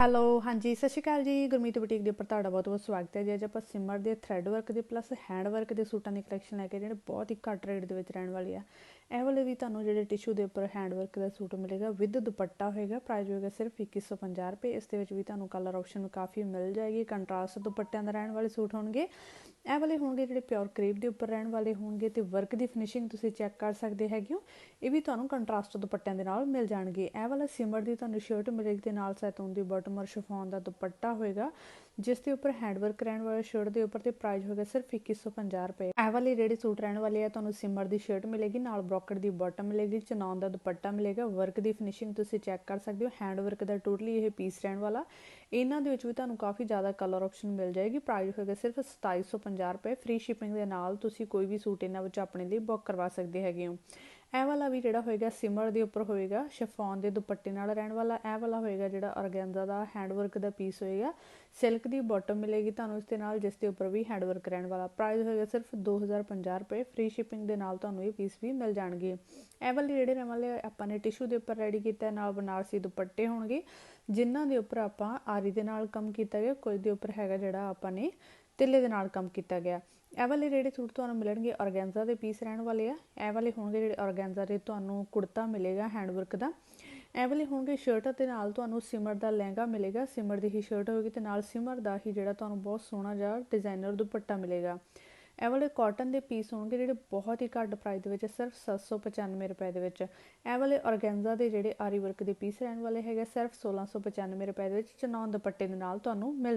Hello ਹਾਂਜੀ, ਸਤਿ ਸ਼੍ਰੀ ਅਕਾਲ ਜੀ। ਗੁਰਮੀਤ ਬੁਟੀਕ ਦੇ ਉੱਪਰ ਤੁਹਾਡਾ ਬਹੁਤ ਬਹੁਤ ਸਵਾਗਤ ਹੈ ਜੀ। ਅੱਜ ਆਪਾਂ ਸਿਮਰ ਦੇ ਥ੍ਰੈਡ ਵਰਕ ਦੇ ਪਲੱਸ ਹੈਂਡ ਵਰਕ ਦੇ ਸੂਟਾਂ ਦੀ ਕਲੈਕਸ਼ਨ ਲੈ ਕੇ ਜਿਹੜੇ ਬਹੁਤ ਹੀ ਘੱਟ ਰੇਟ ਦੇ ਵਿੱਚ ਰਹਿਣ ਵਾਲੀ ਆ। ਇਹ ਵਾਲੇ ਵੀ ਤੁਹਾਨੂੰ ਜਿਹੜੇ ਟਿਸ਼ੂ ਦੇ ਉੱਪਰ ਹੈਂਡ ਵਰਕ ਦਾ ਸੂਟ ਮਿਲੇਗਾ ਵਿਦ ਦੁਪੱਟਾ ਹੋਏਗਾ ਪ੍ਰਾਈਸ ਹੋਏਗਾ ਸਿਰਫ 2150 ਰੁਪਏ, ਇਸ ਦੇ ਵਿੱਚ ਵੀ ਤੁਹਾਨੂੰ ਕਲਰ ਆਪਸ਼ਨ ਕਾਫੀ ਮਿਲ ਜਾਏਗੀ ਕੰਟਰਾਸਟ ਦੁਪੱਟਿਆਂ ਦਾ ਰਹਿਣ ਵਾਲੇ ਸੂਟ ਹੋਣਗੇ। ਇਹ ਵਾਲੇ ਹੋਣਗੇ ਜਿਹੜੇ ਪਿਓਰ ਕਰੀਬ ਦੇ ਉੱਪਰ ਰਹਿਣ ਵਾਲੇ ਹੋਣਗੇ ਤੇ ਵਰਕ ਦੀ ਫਿਨਿਸ਼ਿੰਗ ਤੁਸੀਂ ਚੈੱਕ ਕਰ ਸਕਦੇ ਹੈਗੇ ਹੋ। ਇਹ ਵੀ ਤੁਹਾਨੂੰ ਕੰਟਰਾਸਟ ਦੁਪੱਟਿਆਂ ਦੇ ਨਾਲ ਮਿਲ ਜਾਣਗੇ। ਇਹ ਵਾਲਾ ਸਿਮਰ ਦੀ ਤੁਹਾਨੂੰ ਸ਼ਰਟ ਮਿਲੇਗੀ ਤੇ ਨਾਲ ਸੈਤੂਨ ਦੀ ਬਾਟਮ ਔਰ ਸ਼ਿਫੋਨ ਦਾ ਦੁਪੱਟਾ ਹੋਏਗਾ, ਜਿਸ ਦੇ ਉੱਪਰ ਹੈਂਡ ਵਰਕ ਰਹਿਣ ਵਾਲੇ ਸ਼ਰਟ ਦੇ ਉੱਪਰ ਤੇ ਪ੍ਰਾਈਸ ਹੋਏਗਾ ਸਿਰਫ 2150 ਰੁਪਏ। ਇਹ ਵਾਲੇ ਜਿਹੜੇ ਸੂਟ ਰਹਿਣ ਵਾਲੇ ਆ, ਤੁਹਾਨੂੰ ਸਿਮਰ ਦੀ ਸ਼ਰਟ ਮਿਲੇਗੀ, ਨਾਲ ਬ੍ਰੋਕਟ ਦੀ ਬਾਟਮ ਮਿਲੇਗੀ ਚਨੌਨ ਦਾ ਦੁਪੱਟਾ ਮਿਲੇਗਾ ਵਰਕ ਦੀ ਫਿਨਿਸ਼ਿੰਗ ਤੁਸੀਂ ਚੈੱਕ ਕਰ ਸਕਦੇ ਹੋ ਹੈਂਡ ਵਰਕ ਦਾ ਟੋਟਲੀ ਇਹ ਪੀਸ ਰਹਿਣ ਵਾਲਾ। ਇਹਨਾਂ ਦੇ ਵਿੱਚ ਵੀ ਤੁਹਾਨੂੰ ਕਾਫੀ ਜ਼ਿਆਦਾ ਕਲਰ ਆਪਸ਼ਨ ਮਿਲ ਜਾਏਗੀ ਪ੍ਰਾਈਸ ਹੋਏਗਾ ਸਿਰਫ 2750 ਰੁਪਏ ਫ੍ਰੀ ਸ਼ਿਪਿੰਗ ਦੇ ਨਾਲ ਤੁਸੀਂ ਕੋਈ ਵੀ ਸੂਟ ਇਹਨਾਂ ਵਿੱਚ ਆਪਣੇ ਲਈ ਬੁੱਕ ਕਰਵਾ ਸਕਦੇ ਹੈਗੇ ਹੋ। ਇਹ ਵਾਲਾ ਵੀ ਜਿਹੜਾ ਹੋਏਗਾ ਸਿਮਰ ਦੇ ਉੱਪਰ ਹੋਏਗਾ, ਸ਼ਿਫੋਨ ਦੇ ਦੁਪੱਟੇ ਨਾਲ ਰਹਿਣ ਵਾਲਾ, ਇਹ ਵਾਲਾ ਹੋਏਗਾ ਜਿਹੜਾ ਆਰਗੈਂਜ਼ਾ ਦਾ ਹੈਂਡ ਵਰਕ ਦਾ ਪੀਸ ਹੋਏਗਾ। ਸਿਲਕ ਦੀ ਬਾਟਮ ਮਿਲੇਗੀ ਤੁਹਾਨੂੰ ਇਸ ਦੇ ਨਾਲ, ਜਿਸ ਦੇ ਉੱਪਰ ਵੀ ਹੈਂਡ ਵਰਕ ਰਹਿਣ ਵਾਲਾ। ਪ੍ਰਾਈਸ ਹੋਏਗਾ ਸਿਰਫ 2050 ਰੁਪਏ ਫ੍ਰੀ ਸ਼ਿਪਿੰਗ ਦੇ ਨਾਲ ਤੁਹਾਨੂੰ ਇਹ ਪੀਸ ਵੀ ਮਿਲ ਜਾਣਗੇ। ਇਹ ਵਾਲੇ ਜਿਹੜੇ ਰਹਿਣ ਵਾਲੇ, ਆਪਾਂ ਨੇ ਟਿਸ਼ੂ ਦੇ ਉੱਪਰ ਰੈਡੀ ਕੀਤਾ ਨਾਲ ਬਨਾਰਸੀ ਦੁਪੱਟੇ ਹੋਣਗੇ। ਜਿਨ੍ਹਾਂ ਦੇ ਉੱਪਰ ਆਪਾਂ ਆਰੀ ਦੇ ਨਾਲ ਕੰਮ ਕੀਤਾ ਗਿਆ, ਕੋਈ ਦੇ ਉੱਪਰ ਹੈਗਾ ਜਿਹੜਾ ਆਪਾਂ ਨੇ ਤਿੱਲੇ ਦੇ ਨਾਲ ਕੰਮ ਕੀਤਾ ਗਿਆ। ਇਹ ਵਾਲੇ ਜਿਹੜੇ ਸੂਟ ਤੁਹਾਨੂੰ ਮਿਲਣਗੇ ਔਰਗੈਂਜਾ ਦੇ ਪੀਸ ਰਹਿਣ ਵਾਲੇ ਆ। ਇਹ ਵਾਲੇ ਹੋਣਗੇ ਜਿਹੜੇ ਔਰਗੈਂਜਾ ਦੇ ਤੁਹਾਨੂੰ ਕੁੜਤਾ ਮਿਲੇਗਾ ਹੈਂਡਵਰਕ ਦਾ। ਇਹ ਵਾਲੇ ਹੋਣਗੇ ਸ਼ਰਟ ਤੇ ਨਾਲ ਤੁਹਾਨੂੰ ਸਿਮਰ ਦਾ ਲਹਿੰਗਾ ਮਿਲੇਗਾ। ਸਿਮਰ ਦੀ ਹੀ ਸ਼ਰਟ ਹੋਏਗੀ ਤੇ ਨਾਲ ਸਿਮਰ ਦਾ ਹੀ ਜਿਹੜਾ ਤੁਹਾਨੂੰ ਬਹੁਤ ਸੋਹਣਾ ਜਿਹਾ ਡਿਜ਼ਾਈਨਰ ਦੁਪੱਟਾ ਮਿਲੇਗਾ। ਇਹ ਵਾਲੇ ਕਾਟਨ ਦੇ ਪੀਸ ਹੋਣਗੇ ਜਿਹੜੇ ਬਹੁਤ ਹੀ ਘੱਟ ਪ੍ਰਾਈਸ ਦੇ ਵਿੱਚ ਸਿਰਫ 795 ਰੁਪਏ ਦੇ ਵਿੱਚ। ਇਹ ਵਾਲੇ ਔਰਗੈਂਜਾ ਦੇ ਜਿਹੜੇ ਆਰੀ ਵਰਕ ਦੇ ਪੀਸ ਰਹਿਣ ਵਾਲੇ ਹੈਗੇ ਸਿਰਫ 1695 ਰੁਪਏ ਦੇ ਵਿੱਚ ਚਨੌਨ ਦੁਪੱਟੇ ਦੇ ਨਾਲ ਤੁਹਾਨੂੰ ਮਿਲ